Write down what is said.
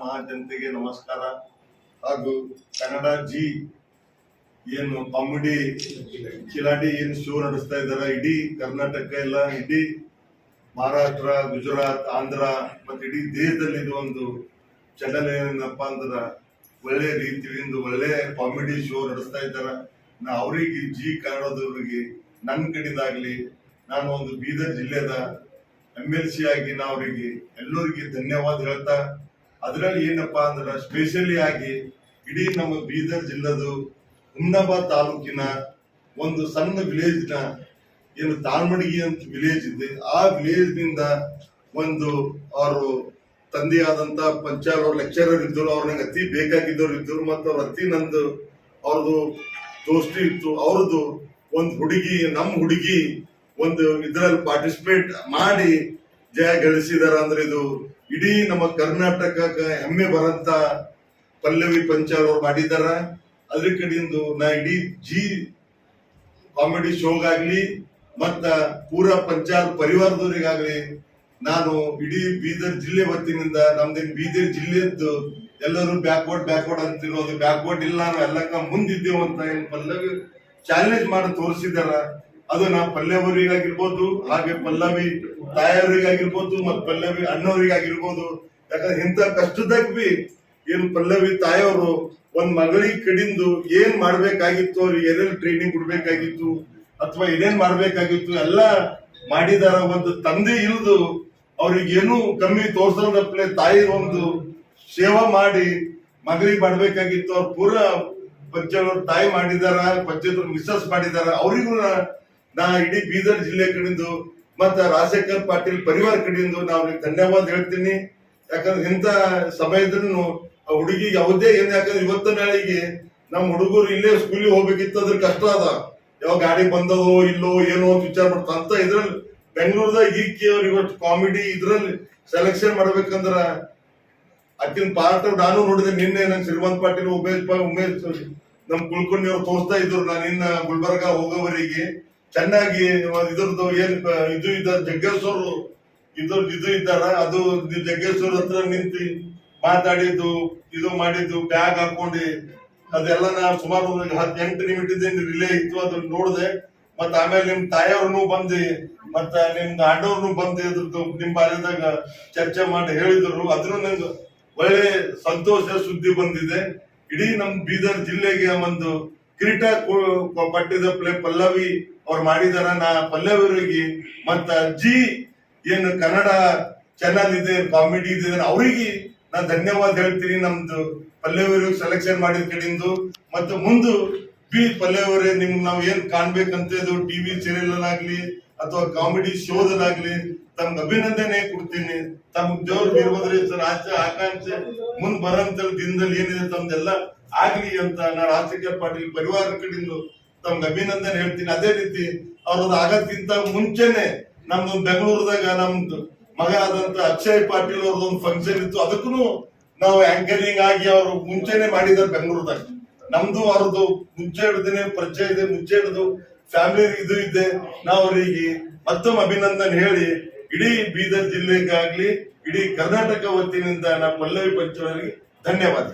ಮಹಾಜನತೆಗೆ ನಮಸ್ಕಾರ. ಹಾಗೂ ಕನ್ನಡ ಜಿ ಏನು ಕಾಮಿಡಿ, ಕಿಲಾಡಿ ಏನು ಶೋ ನಡೆಸ್ತಾ ಇದಾರೆ ಇಡೀ ಕರ್ನಾಟಕ ಎಲ್ಲ, ಇಡೀ ಮಹಾರಾಷ್ಟ್ರ, ಗುಜರಾತ್, ಆಂಧ್ರ ಮತ್ತೆ ಇಡೀ ದೇಶದಲ್ಲಿ ಇದು ಒಂದು ಚಲನ ಏನಪ್ಪ ಅಂದ್ರ ಒಳ್ಳೆ ರೀತಿಯಿಂದ ಒಳ್ಳೆ ಕಾಮಿಡಿ ಶೋ ನಡೆಸ್ತಾ ಇದ್ದಾರೆ. ನಾ ಅವರಿಗೆ ಜಿ ಕನ್ನಡದವ್ರಿಗೆ ನನ್ನ ಕಡೆದಾಗ್ಲಿ, ನಾನು ಒಂದು ಬೀದರ್ ಜಿಲ್ಲೆದ ಎಂ ಎಲ್ ಸಿ ಆಗಿ ನಾ ಅವರಿಗೆ ಎಲ್ಲರಿಗೆ ಧನ್ಯವಾದ ಹೇಳ್ತಾ ಅದರಲ್ಲಿ ಏನಪ್ಪಾ ಅಂದ್ರೆ ಸ್ಪೆಷಲಿ ಆಗಿ ಇಡೀ ನಮ್ಮ ಬೀದರ್ ಜಿಲ್ಲೆದು ಹುಮ್ನಾಬಾದ್ ತಾಲೂಕಿನ ಒಂದು ಸಣ್ಣ ವಿಲೇಜ್ನ ಏನು ತಾಳ್ಮಡಿಗೆ ಅಂತ ವಿಲೇಜ್ ಇದೆ. ಆ ವಿಲೇಜ್ನಿಂದ ಒಂದು ಅವರು ತಂದೆಯಾದಂತ ಪಂಚಾಲ್ ಅವ್ರ ಲೆಕ್ಚರರ್ ಇದ್ದರು, ಅವ್ರ ನಂಗೆ ಅತಿ ಬೇಕಾಗಿದ್ದವ್ರು ಇದ್ದರು ಮತ್ತು ಅವ್ರ ಅತಿ ನಂದು ಅವ್ರದ್ದು ದೋಸ್ತಿ ಇತ್ತು. ಅವ್ರದ್ದು ಒಂದು ಹುಡುಗಿ, ನಮ್ಮ ಹುಡುಗಿ ಒಂದು ಇದರಲ್ಲಿ ಪಾರ್ಟಿಸಿಪೇಟ್ ಮಾಡಿ ಜಯ ಗಳಿಸಿದಾರ ಅಂದ್ರೆ ಇದು ಇಡೀ ನಮ್ಮ ಕರ್ನಾಟಕಕ್ಕೆ ಹೆಮ್ಮೆ ಬರಂತ ಪಲ್ಲವಿ ಪಂಚಾಲ್ ಅವ್ರು ಮಾಡಿದಾರ. ಅದ್ರ ಕಡೆಯಿಂದ ನಾ ಇಡೀ ಜಿ ಕಾಮಿಡಿ ಶೋಗಾಗ್ಲಿ ಮತ್ತ ಪೂರ ಪಂಚಾಲ್ ಪರಿವಾರದವರಿಗಾಗ್ಲಿ ನಾನು ಇಡೀ ಬೀದರ್ ಜಿಲ್ಲೆ ಬರ್ತೀನಿಂದ ನಮ್ದೇನ್ ಬೀದರ್ ಜಿಲ್ಲೆದ್ದು ಎಲ್ಲರೂ ಬ್ಯಾಕ್ವರ್ಡ್ ಬ್ಯಾಕ್ವರ್ಡ್ ಅಂತಿರೋದು. ಬ್ಯಾಕ್ವರ್ಡ್ ಇಲ್ಲ ನಾವು ಎಲ್ಲಕ್ಕ ಮುಂದಿದ್ದೇವು ಅಂತ ಏನ್ ಪಲ್ಲವಿ ಚಾಲೆಂಜ್ ಮಾಡಿ ತೋರಿಸಿದಾರ. ಅದು ನಾ ಪಲ್ಲವರಿಗಾಗಿರ್ಬೋದು ಹಾಗೆ ಪಲ್ಲವಿ ತಾಯಿಯವರಿಗಾಗಿರ್ಬೋದು ಮತ್ ಪಲ್ಲವಿ ಅಣ್ಣವರಿಗಾಗಿರ್ಬೋದು. ಯಾಕಂದ್ರೆ ಇಂಥ ಕಷ್ಟದಾಗ ಬಿ ಏನು ಪಲ್ಲವಿ ತಾಯಿಯವರು ಒಂದ್ ಮಗಳಿಗೆ ಕಡಿಂದು ಏನ್ ಮಾಡ್ಬೇಕಾಗಿತ್ತು, ಅವ್ರಿಗೆ ಎಲ್ಲೆಲ್ಲಿ ಟ್ರೈನಿಂಗ್ ಕೊಡ್ಬೇಕಾಗಿತ್ತು, ಅಥವಾ ಏನೇನ್ ಮಾಡ್ಬೇಕಾಗಿತ್ತು, ಎಲ್ಲ ಮಾಡಿದಾರ ಒಂದು ತಂದೆ ಇಲ್ದು, ಅವ್ರಿಗೆ ಏನು ಕಮ್ಮಿ ತೋರ್ಸೋದಪ್ಲೆ ತಾಯಿ ಒಂದು ಸೇವಾ ಮಾಡಿ ಮಗಳಿಗೆ ಮಾಡ್ಬೇಕಾಗಿತ್ತು, ಅವ್ರ ಪೂರಾ ಪಂಚಾಯತ್ ತಾಯಿ ಮಾಡಿದಾರ ಪಂಚಾಯತ್ ಮಿಸ್ಸಸ್ ಮಾಡಿದಾರ, ಅವರಿಗೂ ನಾ ಇಡೀ ಬೀದರ್ ಜಿಲ್ಲೆ ಕಡೆಯಿಂದ ಮತ್ತ ರಾಜಶೇಖರ್ ಪಾಟೀಲ್ ಪರಿವಾರ ಕಡೆಯಿಂದ ನಾವು ಧನ್ಯವಾದ ಹೇಳ್ತೀನಿ. ಯಾಕಂದ್ರೆ ಇಂಥ ಸಮಯದನ್ನು ಆ ಹುಡುಗಿ ಯಾವುದೇ ಏನ್ ಯಾಕಂದ್ರೆ ಇವತ್ತು ನಾಳೆಗೆ ನಮ್ಮ ಹುಡುಗರು ಇಲ್ಲೇ ಸ್ಕೂಲಿಗೆ ಹೋಗ್ಬೇಕಿತ್ತು ಅದ್ರ ಕಷ್ಟ ಅದ. ಯಾವ ಗಾಡಿ ಬಂದವೋ ಇಲ್ಲೋ ಏನೋ ಅಂತ ವಿಚಾರ ಮಾಡ್ತಾ ಅಂತ ಇದ್ರಲ್ಲಿ ಬೆಂಗಳೂರದಾಗ ಈ ಅವ್ರು ಇವತ್ತು ಕಾಮಿಡಿ ಇದ್ರಲ್ಲಿ ಸೆಲೆಕ್ಷನ್ ಮಾಡ್ಬೇಕಂದ್ರ ಅಕ್ಕಿನ ಪಾರ್ಟ್ ನಾನು ನೋಡಿದೆ. ನಿನ್ನೆ ನನ್ನ ಶ್ರೀಮಂತ್ ಪಾಟೀಲ್, ಉಮೇಶ್ ಉಮೇಶ್ ನಮ್ ಕುಲ್ಕರ್ಣಿ ಅವ್ರು ತೋರಿಸ್ತಾ ಇದ್ರು. ನಾನು ಇನ್ನ ಗುಲ್ಬರ್ಗ ಹೋಗೋವರೆಗೆ ಚೆನ್ನಾಗಿ ಇದ್ರದ್ದು ಏನ್ ಇದು ಇದ್ದ ಜಗ್ಗೇಶ್ವರ್ ಇದ್ರದ್ದು ಇದು ಇದ್ದಾರ, ಅದು ಜಗ್ಗೇಶ್ವರ್ ಹತ್ರ ನಿಂತು ಮಾತಾಡಿದ್ದು, ಇದು ಮಾಡಿದ್ದು, ಬ್ಯಾಗ್ ಹಾಕೊಂಡು ಅದೆಲ್ಲ ನಾ ಸುಮಾರು ಎಂಟು ನಿಮಿಷದ ರಿಲೇ ಇತ್ತು, ಅದನ್ನ ನೋಡಿದೆ. ಮತ್ತ ಆಮೇಲೆ ನಿಮ್ ತಾಯಿಯವ್ರನ್ನು ಬಂದು, ಮತ್ತ ನಿಮ್ ಅಣ್ಣವ್ರನ್ನು ಬಂದು ಇದ್ರದ್ದು ನಿಮ್ ಬಾಲ್ಯದಾಗ ಚರ್ಚೆ ಮಾಡಿ ಹೇಳಿದ್ರು. ಅದ್ರ ನಂಗೆ ಒಳ್ಳೆ ಸಂತೋಷ ಸುದ್ದಿ ಬಂದಿದೆ. ಇಡೀ ನಮ್ ಬೀದರ್ ಜಿಲ್ಲೆಗೆ ಒಂದು ಕಿರೀಟ ಪಟ್ಟಿದ ಪ್ಲೇ ಪಲ್ಲವಿ ಅವ್ರು ಮಾಡಿದಾರ. ನಾ ಪಲ್ಲವಿಯವರಿಗೆ ಮತ್ತ ಜಿ ಏನು ಕನ್ನಡ ಚಾನಲ್ ಇದೆ ಕಾಮಿಡಿ ಇದೆ ಅವ್ರಿಗೆ ನಾ ಧನ್ಯವಾದ ಹೇಳ್ತೀನಿ. ನಮ್ದು ಪಲ್ಲವಿಯವ್ರಿಗೆ ಸೆಲೆಕ್ಷನ್ ಮಾಡಿದ ಕಡೆಯಿಂದ ಮತ್ತು ಮುಂದೆ ಬಿ ಪಲ್ಲವಿಯವರೇ ನಿಮ್ಗೆ ನಾವು ಏನ್ ಕಾಣ್ಬೇಕಂತ ಟಿವಿ ಸೀರಿಯಲ್ ಆಗ್ಲಿ ಅಥವಾ ಕಾಮಿಡಿ ಶೋದಲ್ಲಾಗ್ಲಿ ತಮ್ಗೆ ಅಭಿನಂದನೆ ಕೊಡ್ತೀನಿ. ತಮ್ಮ ದೇವ್ರಿಗೆ ಇರ್ಬೋದ್ರಿ ಸರ್. ಆಚೆ ಆಕಾಂಕ್ಷೆ ಮುಂದ್ ಬರಂತ ದಿನದಲ್ಲಿ ಏನಿದೆ ತಮ್ದೆಲ್ಲ ಆಗ್ಲಿ ಅಂತ ನಾ ರಾಜಕೀಯ ಪಾಟೀಲ್ ಪರಿವಾರ ಕಡೆಯಿಂದ ತಮ್ಗೆ ಅಭಿನಂದನೆ ಹೇಳ್ತೀನಿ. ಅದೇ ರೀತಿ ಅವ್ರದ್ದು ಆಗಕ್ಕಿಂತ ಮುಂಚೆನೆ ನಮ್ದು ಬೆಂಗಳೂರದಾಗ ನಮ್ದು ಮಗ ಆದಂತ ಅಕ್ಷಯ್ ಪಾಟೀಲ್ ಅವ್ರದ್ದು ಒಂದು ಫಂಕ್ಷನ್ ಇತ್ತು. ಅದಕ್ಕೂ ನಾವು ಆಂಕರಿಂಗ್ ಆಗಿ ಅವರು ಮುಂಚೆನೆ ಮಾಡಿದ್ದಾರೆ ಬೆಂಗಳೂರದಾಗ. ನಮ್ದು ಅವ್ರದ್ದು ಮುಂಚೆ ಹಿಡ್ದೇನೆ ಪರಿಚಯ ಇದೆ, ಮುಂಚೆ ಹಿಡಿದು ಫ್ಯಾಮಿಲಿ ಇದು ಇದೆ. ನಾವು ಅವರಿಗೆ ಮತ್ತೊಮ್ಮೆ ಅಭಿನಂದನೆ ಹೇಳಿ ಇಡೀ ಬೀದರ್ ಜಿಲ್ಲೆಗಾಗ್ಲಿ, ಇಡೀ ಕರ್ನಾಟಕ ವತಿಯಿಂದ ನಮ್ಮ ಪಲ್ಲವಿ ಪಂಚವರಿಗೆ ಧನ್ಯವಾದ.